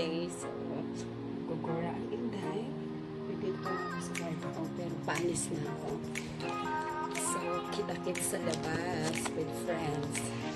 So, gugura ang inday. Pwede pa sa kwarto ko, pero paalis na ako. So, kita-kits sa labas with friends.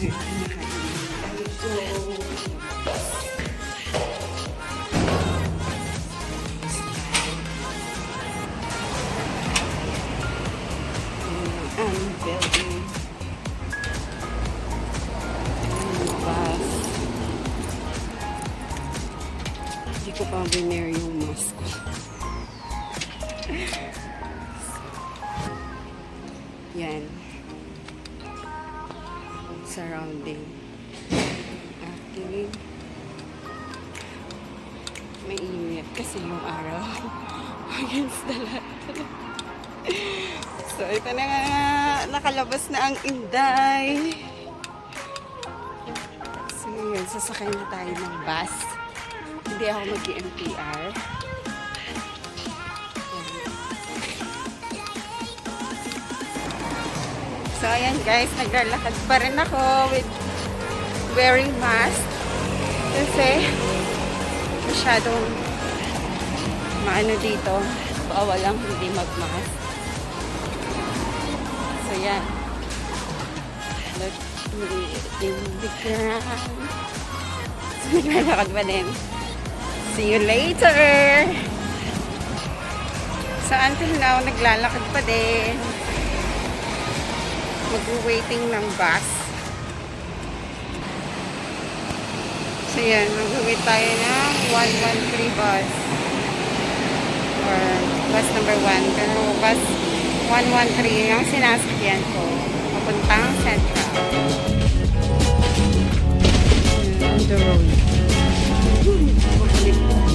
Ko pa binare yung mask ko. Yan. Surrounding. Aking mainit kasi yung araw against the light. so, ito na nga, nakalabas na ang inday. So, yun, sasakay na tayo ng bus. Hindi ako mag-MPR. So, ayan guys, naglalakad pa rin ako with wearing mask. Kasi, masyadong maano dito. Bawal lang hindi mag-mask. So, yan. Look me in the ground. So, naglalakad pa din. See you later! So, until now, naglalakad pa din mag-waiting ng bus. So yan, mag-wait tayo ng 113 bus. Or bus number 1. Pero bus 113 yung sinasakyan ko. Papuntang Central. Yan, On the road. Makulit po.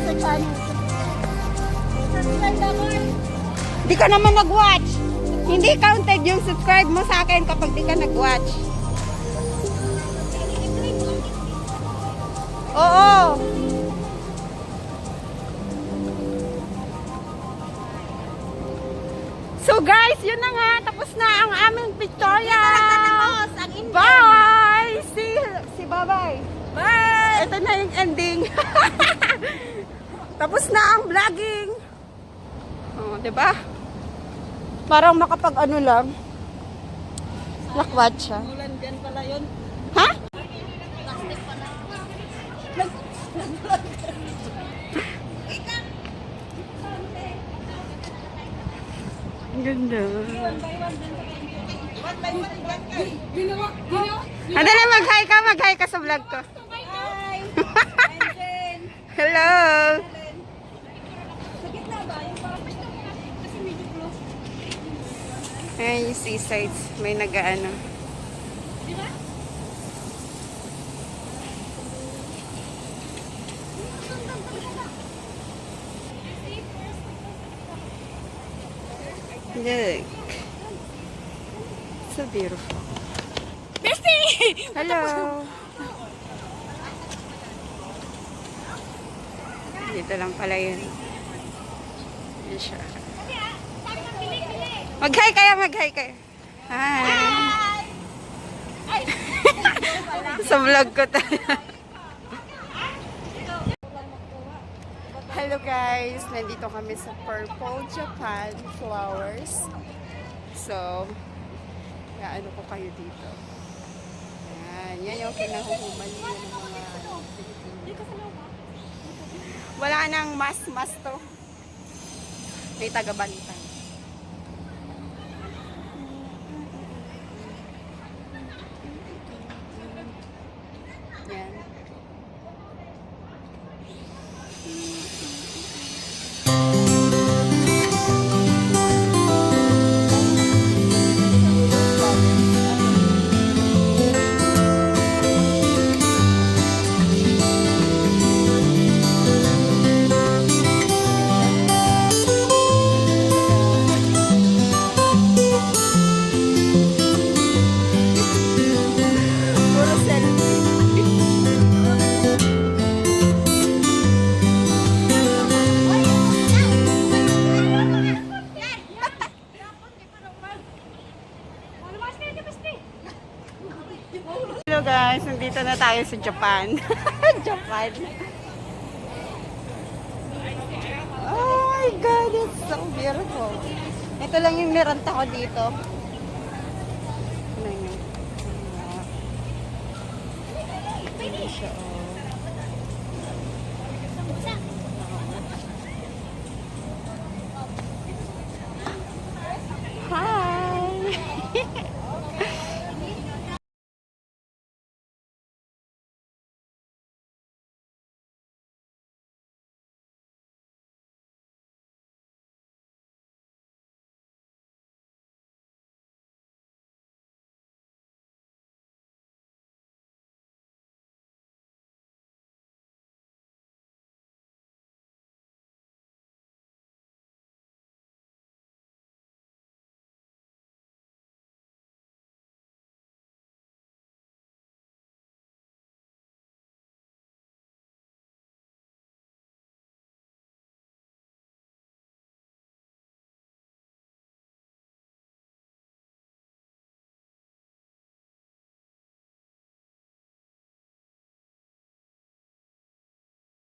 Sa channel. Subscribe ako. Di ka naman nag-watch. Hindi counted yung subscribe mo sa akin kapag di ka nag-watch. Oo. So guys, yun na nga. Tapos na ang aming pictorial. Ang in- Bye! Si, Babay. Bye! Ito na yung ending. Tapos na ang vlogging. Oh, 'di ba? Parang makapag ano lang. Lakwat siya. Ulan dyan pala yun. Ha? Ang ganda. By one dyan ka. Ginawa, ginawa. Ano na mag-hi ka? Mag-hi ka sa vlog ko. Hi! Hello! sa gitna ba? Yung parang kasi medyo close. Ayan yung seasides. May nag-ano. Di ba? Look. So beautiful. Bestie! Hello! Dito lang pala yun. Yun siya. Mag-hi kayo, mag-hi kayo. Hi! Sa vlog ko tayo. Hello guys! Nandito kami sa Purple Japan Flowers. So, ano ko kayo dito. Yan, yan yung kinahuhuman niyo ng mga Wala nang mas-mas to. May taga-bantay. Tayo sa Japan. Japan. Oh my God, it's so beautiful. Ito lang yung niranta ko dito. Ano yun? Ayan siya, oh.